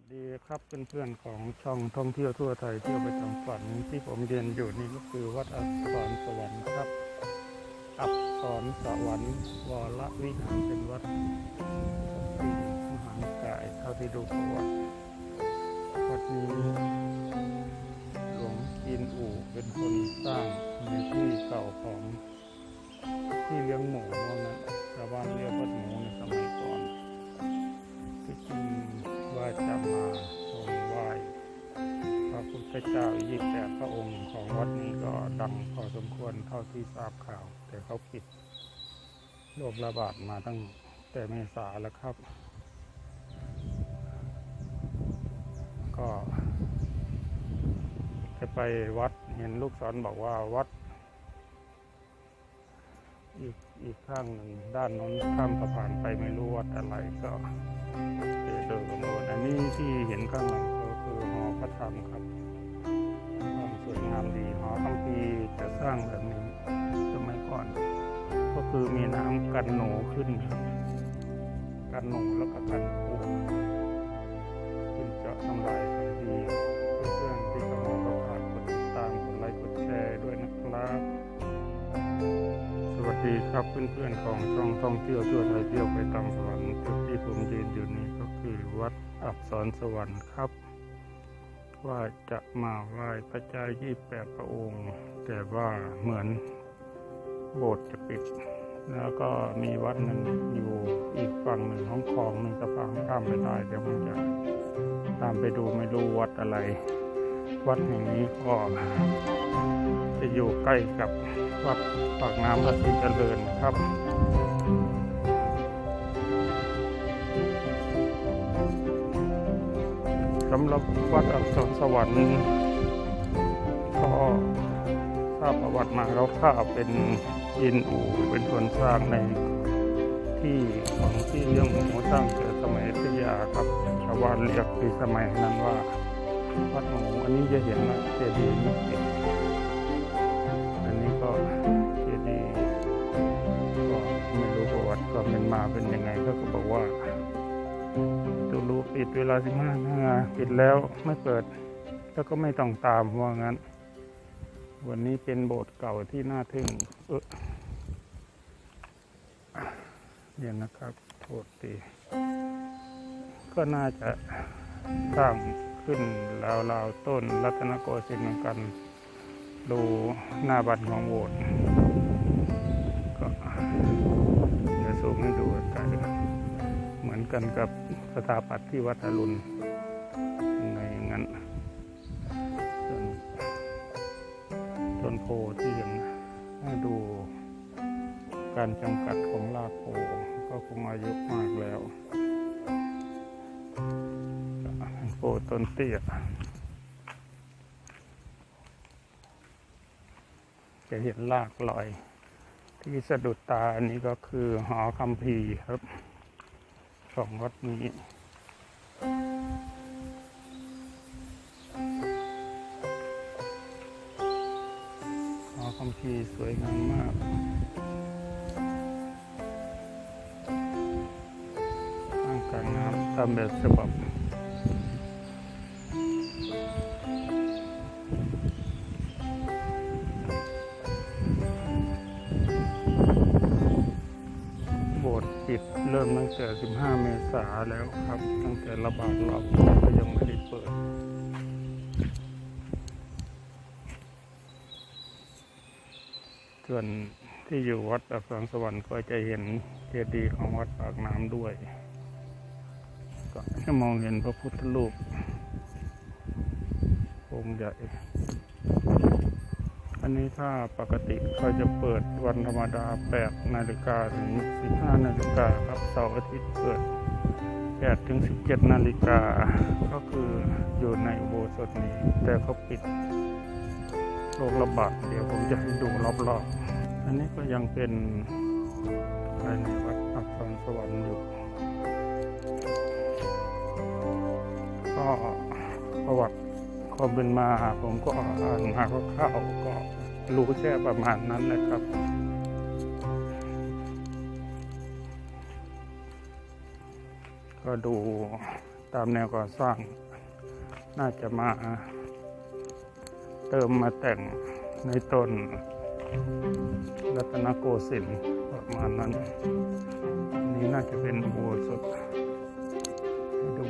วัสดีครับเพื่อนๆของช่องท่องเที่ยวทั่วไทยเที่ยวไปจำฝันที่ผมเรียนอยู่นี่ก็คือวัดอักษรสวรรค์ครับ อักษรสวรรค์วรวิหารเป็นวัดที่มหานิกายเท่าที่ดูประวัติวัดนี้หลวงกินอู่เป็นคนสร้างในที่เก่าของ วัดนี้ก็ดังพอสมควรเท่าที่ทราบข่าว แต่เขาปิดโรคระบาดมาตั้งแต่เมษาแล้วครับ ก็จะไปวัดเห็นลูกศรบอกว่าวัด อีกอีกข้างหนึ่งด้านโน้นข้ามสะพานไปไม่รู้วัดอะไรก็เดินโน่นอันนี้ที่เห็นข้างหลังก็คือหอพระธรรมครับ สร้างแบบนี้สมัยก่อน ก็คือมีน้ำกันหนูขึ้นครับ กันหนูแล้วก็กันปูขึ้นจะทำลายสารดีเพื่อนๆที่เข้ามาก็ฝากกดติดตามกดไลค์กดแชร์ด้วยนะครับ สวัสดีครับเพื่อนๆของช่องท่องเที่ยวทั่วไทยเที่ยวไปตามสวรรค์จุดที่ผมยืนอยู่นี้ก็คือวัดอักษรสวรรค์ครับ ว่าจะมาไหว้พระเจ้ายี่แปดพระองค์ แต่ว่าเหมือนโบสถ์จะปิด แล้วก็มีวัดหนึ่งอยู่อีกฝั่งหนึ่งของคลองหนึ่งสะพานข้ามไปได้เดี๋ยวผมจะตามไปดูไม่รู้วัดอะไร วัดแห่งนี้ก็จะอยู่ใกล้กับวัดปากน้ำภาษีเจริญครับำหรับวัดอักษรสวรรค์ก็ทราบประวัติมาแล้วข้าเป็นอินอู่เป็นคนสร้างในที่ของที่เรื่องหมูสร้างแต่สมัยอยุยาครับชาวบ้านเรียกในสมัยนั้นว่าวัดหมูอันนี้จะเห็นว่าเจดีย์ เวลาสิบห้านาปิดแล้วไม่เปิด แล้วก็ไม่ต้องตามว่างั้น วันนี้เป็นโบสถ์เก่าที่น่าทึ่งเออเดี๋ยวนะครับโทษทีก็น่าจะสร้างขึ้นราวๆต้นรัตนโกสินทร์เหมือนกัน ดูหน้าบัตรของโบสถ์ กันกับสถาปัตย์ที่วัดอรุณยังไงอย่างนั้นส่วนต้นโพที่ยังให้ดูการจำกัดของรากโพก็คงอายุมากแล้วโพต้นเตี้ยจะเห็นลากลอย ที่สะดุดตาอันนี้ก็คือหอคัมภีครับ ของวัดนี้ขอคัมภีสวยงามมากสร้างกลางน้ำตามแบบฉบับ ปิดเริ่มตั้งแต่ 15 เมษาแล้วครับ ตั้งแต่ระบาดรอบก็ยังไม่ได้เปิด ส่วนที่อยู่วัดอักษรสวรรค์ก็จะเห็นเจดีย์ของวัดปากน้ำด้วย ก็จะมองเห็นพระพุทธรูปองค์ใหญ่ อันนี้ถ้าปกติเขาจะเปิดวันธรรมดา8นาฬิกาถึง 15นาฬิกาครับเสาร์อาทิตย์เปิด8ถึง 17นาฬิกาก็คืออยู่ในอุโบสถนี้ แต่เขาปิดโรคระบาดเดี๋ยวผมจะให้ดูรอบๆ อันนี้ก็ยังเป็น ความเป็นมา ผมก็อ่านมาคร่าวๆก็รู้แค่ประมาณนั้นแหละครับก็ดูตามแนวก่อสร้าง น่าจะมาเติมมาแต่งในต้นรัตนโกสินทร์ประมาณนั้น นี้น่าจะเป็นอุโบสถดู